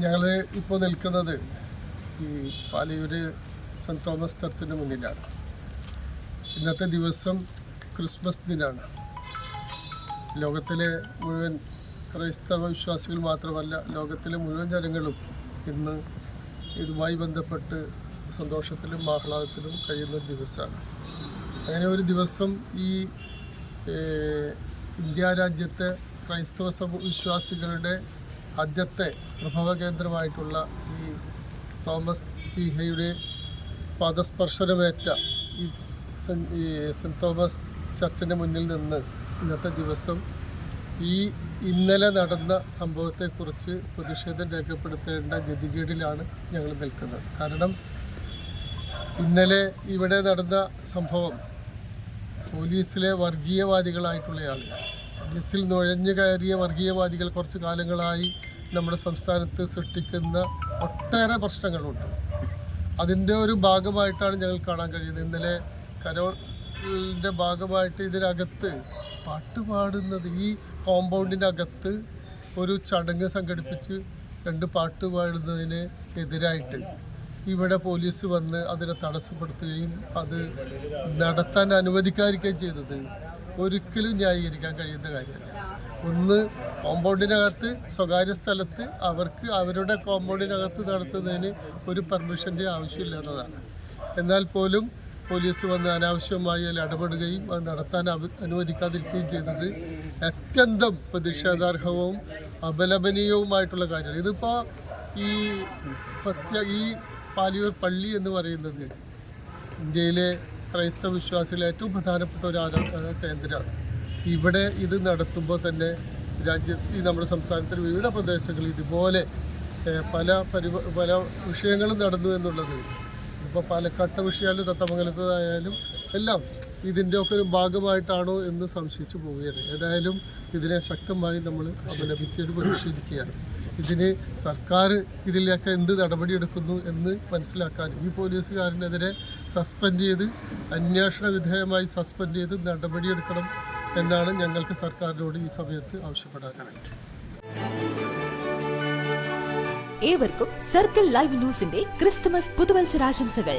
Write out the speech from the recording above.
ഞങ്ങൾ ഇപ്പോൾ നിൽക്കുന്നത് ഈ പാലിയൂർ സെന്റ് തോമസ് ചർച്ചിന്റെ മുന്നിലാണ്. ഇന്നത്തെ ദിവസം ക്രിസ്മസ് ദിനാണ്. ലോകത്തിലെ മുഴുവൻ ക്രൈസ്തവ വിശ്വാസികൾ മാത്രമല്ല ലോകത്തിലെ മുഴുവൻ ജനങ്ങളും ഇന്ന് ഇതുമായി ബന്ധപ്പെട്ട് സന്തോഷത്തിലും ആഹ്ലാദത്തിലും കഴിയുന്ന ഒരു ദിവസമാണ്. അങ്ങനെ ഒരു ദിവസം ഈ ഇന്ത്യ രാജ്യത്തെ ക്രൈസ്തവ വിശ്വാസികളുടെ ആദ്യത്തെ പ്രഭവ കേന്ദ്രമായിട്ടുള്ള ഈ തോമസ് പീഹയുടെ പാദസ്പർശനമേറ്റ ഈ സെന്റ് തോമസ് ചർച്ചിന്റെ മുന്നിൽ നിന്ന് ഇന്നത്തെ ദിവസം ഈ ഇന്നലെ നടന്ന സംഭവത്തെക്കുറിച്ച് പ്രതിഷേധം രേഖപ്പെടുത്തേണ്ട ഗതികേടിലാണ് ഞങ്ങൾ നിൽക്കുന്നത്. കാരണം ഇന്നലെ ഇവിടെ നടന്ന സംഭവം പോലീസിലെ വർഗീയവാദികളായിട്ടുള്ള ആളുകൾ പോലീസിൽ നുഴഞ്ഞു കയറിയ വർഗീയവാദികൾ കുറച്ച് കാലങ്ങളായി നമ്മുടെ സംസ്ഥാനത്ത് സൃഷ്ടിക്കുന്ന ഒട്ടേറെ പ്രശ്നങ്ങളുണ്ട്. അതിന്റെ ഒരു ഭാഗമായിട്ടാണ് ഞങ്ങൾ കാണാൻ കഴിയുന്നത്. ഇന്നലെ കരോളിന്റെ ഭാഗമായിട്ട് ഇതിനകത്ത് പാട്ട് പാടുന്നത് ഈ കോമ്പൗണ്ടിന്റെ അകത്ത് ഒരു ചടങ്ങ് സംഘടിപ്പിച്ച് രണ്ട് പാട്ട് പാടുന്നതിന് എതിരായിട്ട് ഇവിടെ പോലീസ് വന്ന് അതിനെ തടസ്സപ്പെടുത്തുകയും അത് നടത്താൻ അനുവദിക്കാതിരിക്കുകയും ചെയ്തത് ഒരിക്കലും ന്യായീകരിക്കാൻ കഴിയുന്ന കാര്യമല്ല. ഒന്ന് കോമ്പൗണ്ടിനകത്ത് സ്വകാര്യ സ്ഥലത്ത് അവർക്ക് അവരുടെ കോമ്പൗണ്ടിനകത്ത് നടത്തുന്നതിന് ഒരു പെർമിഷന്റെ ആവശ്യമില്ലാത്തതാണ്. എന്നാൽ പോലും പോലീസ് വന്ന് അനാവശ്യമായി അതിൽ ഇടപെടുകയും അത് നടത്താൻ അനുവദിക്കാതിരിക്കുകയും ചെയ്തത് അത്യന്തം പ്രതിഷേധാർഹവും അപലപനീയവുമായിട്ടുള്ള കാര്യമാണ്. ഇതിപ്പോൾ ഈ പ്രത്യ ഈ പാലിയൂർ പള്ളി എന്ന് പറയുന്നത് ഇന്ത്യയിലെ ക്രൈസ്തവ വിശ്വാസികളെ ഏറ്റവും പ്രധാനപ്പെട്ട ഒരു ആരാധന കേന്ദ്രമാണ്. ഇവിടെ ഇത് നടത്തുമ്പോൾ തന്നെ രാജ്യത്ത് നമ്മുടെ സംസ്ഥാനത്തിലെ വിവിധ പ്രദേശങ്ങളിൽ ഇതുപോലെ പല പരിവ പല വിഷയങ്ങളും നടന്നു എന്നുള്ളത്. ഇപ്പോൾ പാലക്കാട്ടെ വിഷയമായാലും തത്തമംഗലത്തതായാലും എല്ലാം ഇതിന്റെ ഒക്കെ ഒരു ഭാഗമായിട്ടാണോ എന്ന് സംശയിച്ചു പോവുകയാണ്. ഏതായാലും ഇതിനെ ശക്തമായി നമ്മൾ അപലപിക്കുകയും പരിശോധിക്കുകയാണ് ഇതിന് സർക്കാർ ഇതിലൊക്കെ എന്ത് നടപടിയെടുക്കുന്നു എന്ന് മനസ്സിലാക്കാൻ ഈ പോലീസുകാരനെതിരെ സസ്പെൻഡ് ചെയ്ത് അന്വേഷണ വിധേയമായി സസ്പെൻഡ് ചെയ്ത് നടപടിയെടുക്കണം എന്നാണ് ഞങ്ങൾക്ക് സർക്കാരിനോട് ഈ സമയത്ത് ആവശ്യപ്പെടാനായിട്ട് ഏവർക്കും സർക്കിൾ ലൈവ് ന്യൂസിന്റെ ക്രിസ്തുമസ് പുതുവത്സരാശംസകൾ.